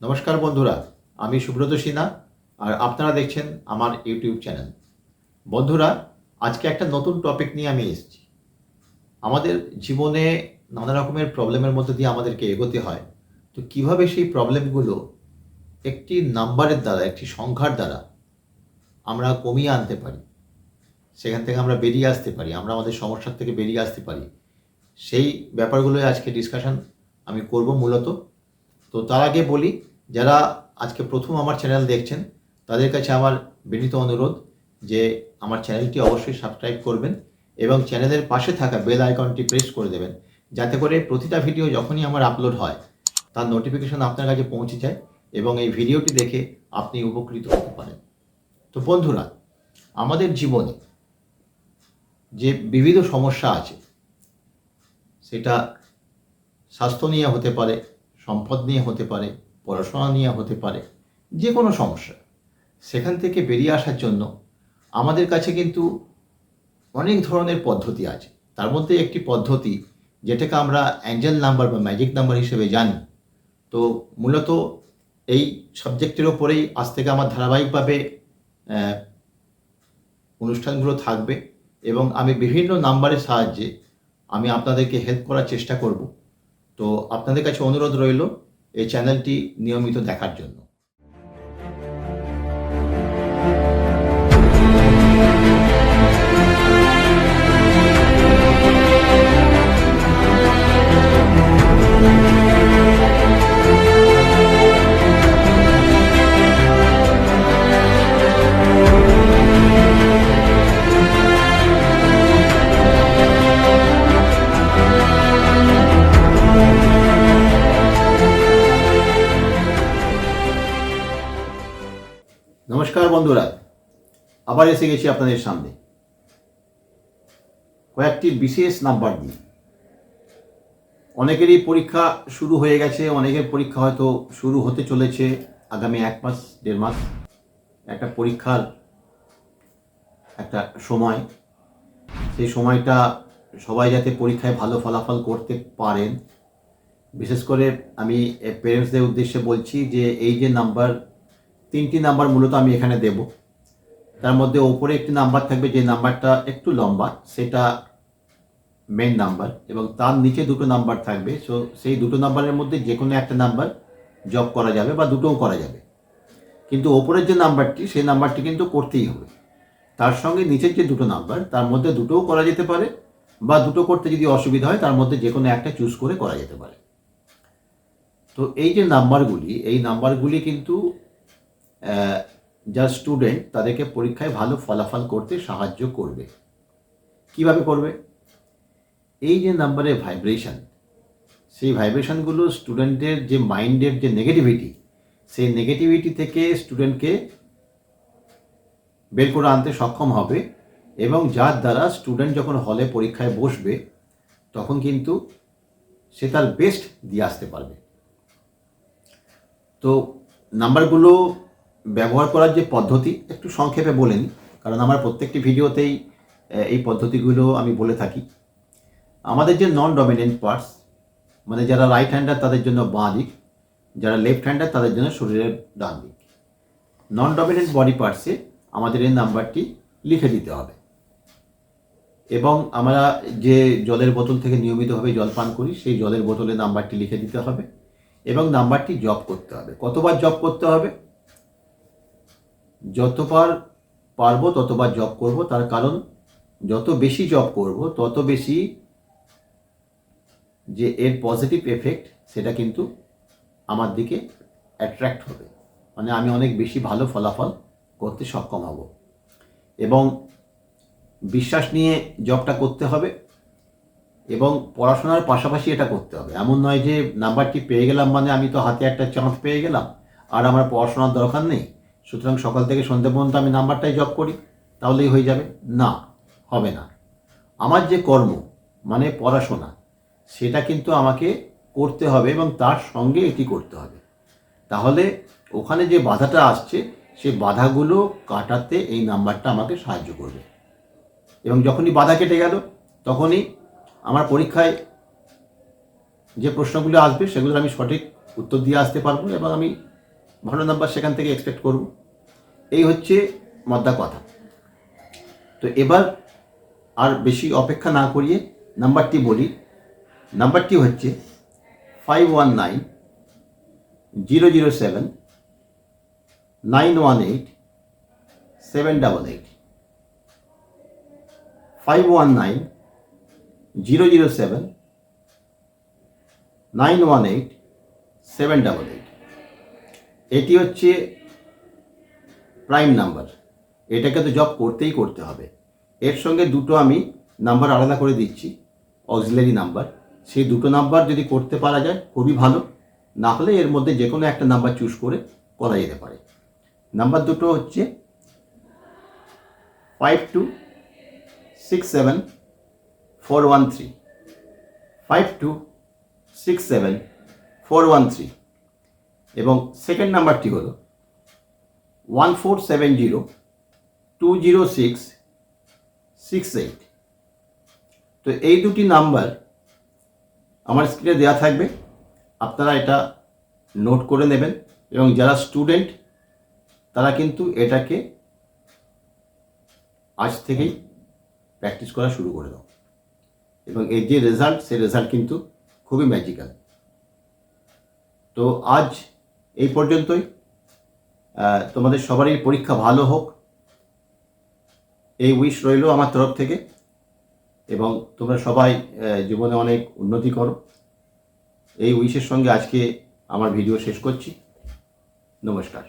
নমস্কার বন্ধুরা, আমি সুব্রত সিনহা আর আপনারা দেখছেন আমার ইউটিউব চ্যানেল। বন্ধুরা, আজকে একটা নতুন টপিক নিয়ে আমি এসেছি। আমাদের জীবনে নানা রকমের প্রবলেমের মধ্যে দিয়ে আমাদেরকে এগোতে হয়। তো কীভাবে সেই প্রবলেমগুলো একটি নাম্বারের দ্বারা, একটি সংখ্যার দ্বারা আমরা কমিয়ে আনতে পারি? সেখান থেকে আমরা বেরিয়ে আসতে পারি, আমরা আমাদের সমস্যার থেকে বেরিয়ে আসতে পারি। সেই ব্যাপারগুলোই আজকে ডিসকাশন আমি করব মূলত। তো তার আগে বলি যারা আজকে প্রথম আমার চ্যানেল দেখছেন, তাদের কাছে আমার বিনীত অনুরোধ যে আমার চ্যানেলটি অবশ্যই সাবস্ক্রাইব করবেন এবং চ্যানেলের পাশে থাকা বেল আইকনটি প্রেস করে দেবেন। যাতে করে প্রতিটা ভিডিও যখনই আমার আপলোড হয়, তার নোটিফিকেশন আপনার কাছে পৌঁছে যায় এবং এই ভিডিওটি দেখে আপনি উপকৃত হতে পারেন। তো বন্ধুরা, আমাদের জীবনে যে বিবিধ সমস্যা আছে, সেটা স্বাস্থ্য নিয়ে হতে পারে, সম্পদ নিয়ে হতে পারে পড়াশোনা নিয়ে হতে পারে যে কোনো সমস্যা। সেখান থেকে বেরিয়ে আসার জন্য আমাদের কাছে কিন্তু অনেক ধরনের পদ্ধতি আছে। তার মধ্যে একটি পদ্ধতি যেটাকে আমরা অ্যাঞ্জেল নাম্বার বা ম্যাজিক নাম্বার হিসেবে জানি। তো মূলত এই সাবজেক্টের ওপরেই আজ থেকে আমার ধারাবাহিকভাবে অনুষ্ঠানগুলো থাকবে এবং আমি বিভিন্ন নাম্বারের সাহায্যে আমি আপনাদেরকে হেল্প করার চেষ্টা করব। তো আপনাদের কাছে অনুরোধ রইল এই চ্যানেলটি নিয়মিত দেখার জন্য। নমস্কার বন্ধুরা, আবার এসে গেছি আপনাদের সামনে। কয়েকটি বিশেষ নাম্বার নিয়ে অনেকেরই পরীক্ষা শুরু হয়ে গেছে, অনেকের পরীক্ষা হয়তো শুরু হতে চলেছে আগামী এক মাস, দেড় মাস। একটা পরীক্ষার একটা সময়। সেই সময়টা সবাই যাতে পরীক্ষায় ভালো ফলাফল করতে পারেন। বিশেষ করে আমি পেরেন্টসদের উদ্দেশ্যে বলছি যে, এই যে নাম্বার তিনটি নাম্বার মূলত আমি এখানে দেব। তার মধ্যে ওপরে একটি নাম্বার থাকবে, যে নাম্বারটা একটু লম্বা, সেটা মেন নাম্বার এবং তার নিচে দুটো নাম্বার থাকবে। সো সেই দুটো নাম্বারের মধ্যে যে কোনো একটা নাম্বার জব করা যাবে বা দুটোও করা যাবে। কিন্তু ওপরের যে নাম্বারটি, সেই নাম্বারটি কিন্তু করতেই হবে। তার সঙ্গে নিচের যে দুটো নাম্বার, তার মধ্যে দুটোও করা যেতে পারে বা দুটো করতে যদি অসুবিধা হয়, তার মধ্যে যে কোনো একটা চুজ করে করা যেতে পারে। তো এই যে নাম্বারগুলি, এই নাম্বারগুলি কিন্তু আহ, যা স্টুডেন্ট তাদেরকে পরীক্ষায় ভালো ফলাফল করতে সাহায্য করবে। কীভাবে করবে? এই যে নাম্বারের ভাইব্রেশন সেই ভাইব্রেশনগুলো স্টুডেন্টের যে মাইন্ডের যে নেগেটিভিটি সেই নেগেটিভিটি থেকে স্টুডেন্টকে বের করে আনতে সক্ষম হবে এবং যার দ্বারা স্টুডেন্ট যখন হলে পরীক্ষায় বসবে তখন কিন্তু সে তার বেস্ট দিয়ে আসতে পারবে। তো নাম্বারগুলো ব্যবহার করার যে পদ্ধতি, একটু সংক্ষেপে বলেন কারণ আমার প্রত্যেকটি ভিডিওতেই এই পদ্ধতিগুলো আমি বলে থাকি। আমাদের যে নন ডমিনেন্ট পার্টস মানে যারা রাইট হ্যান্ডার তাদের জন্য বাঁ দিক, যারা লেফট হ্যান্ডার তাদের জন্য শরীরের ডান দিক। নন ডমিনেন্ট বডি পার্টসে আমাদের এই নাম্বারটি লিখে দিতে হবে। এবং আমরা যে জলের বোতল থেকে নিয়মিতভাবে জল পান করি, সেই জলের বোতলে নাম্বারটি লিখে দিতে হবে এবং নাম্বারটি জব করতে হবে। কতবার জব করতে হবে? যতবার পারব, ততবার জব করব। তার কারণ, যত বেশি জব করব, তত বেশি যে এর পজিটিভ এফেক্ট সেটা কিন্তু আমার দিকে অ্যাট্রাক্ট হবে। মানে আমি অনেক বেশি ভালো ফলাফল করতে সক্ষম হব। এবং বিশ্বাস নিয়ে জবটা করতে হবে এবং পড়াশোনার পাশাপাশি এটা করতে হবে। এমন নয় যে নাম্বারটি পেয়ে গেলাম মানে আমি তো হাতে একটা চান্স পেয়ে গেলাম, আর আমার পড়াশোনার দরকার নেই। সুতরাং সকাল থেকে সন্ধ্যে পর্যন্ত আমি নাম্বারটাই জব করি, তাহলেই হয়ে যাবে। না, হবে না। আমার যে কর্ম মানে পড়াশোনা, সেটা কিন্তু আমাকে করতে হবে এবং তার সঙ্গে এটি করতে হবে। তাহলে ওখানে যে বাধাটা আসছে সেই বাধাগুলো কাটাতে এই নাম্বারটা আমাকে সাহায্য করবে। এবং যখনই বাধা কেটে গেল, তখনই আমার পরীক্ষায় যে প্রশ্নগুলো আসবে, সেগুলোর আমি সঠিক উত্তর দিয়ে আসতে পারব এবং আমি ভালো নাম্বার সেখান থেকে এক্সপেক্ট করব। এই হচ্ছে মদ্দা কথা। তো এবার আর বেশি অপেক্ষা না করিয়ে নাম্বারটি বলি। নাম্বারটি হচ্ছে five one nine zero zero seven nine one eight seven double eight five one nine zero zero seven nine one eight seven double eight এটি হচ্ছে প্রাইম নাম্বার এটাকে তো জব করতেই করতে হবে। এর সঙ্গে দুটো আমি নাম্বার আলাদা করে দিচ্ছি অক্সিলারি নাম্বার সেই দুটো নাম্বার যদি করতে পারা যায়, খুবই ভালো। না হলে এর মধ্যে যে কোনো একটা নাম্বার চুজ করে করা যেতে পারে। নাম্বার দুটো হচ্ছে five two six seven four one three five two six seven four one three এবং সেকেন্ড নাম্বারটি হলো one four seven zero two zero six six eight তো এই দুটি নাম্বার আমার স্ক্রিনে দেওয়া থাকবে। আপনারা এটা নোট করে নেবেন এবং যারা স্টুডেন্ট তারা কিন্তু এটাকে আজ থেকেই প্র্যাকটিস করা শুরু করে দাও। এবং এর যে রেজাল্ট সেই রেজাল্ট কিন্তু খুবই ম্যাজিক্যাল তো আজ এই পর্যন্তই। তোমাদের সবারই পরীক্ষা ভালো হোক। এই উইশ রইল আমার তরফ থেকে এবং তোমরা সবাই জীবনে অনেক উন্নতি করো। এই উইশের সঙ্গে আজকে আমার ভিডিও শেষ করছি। নমস্কার।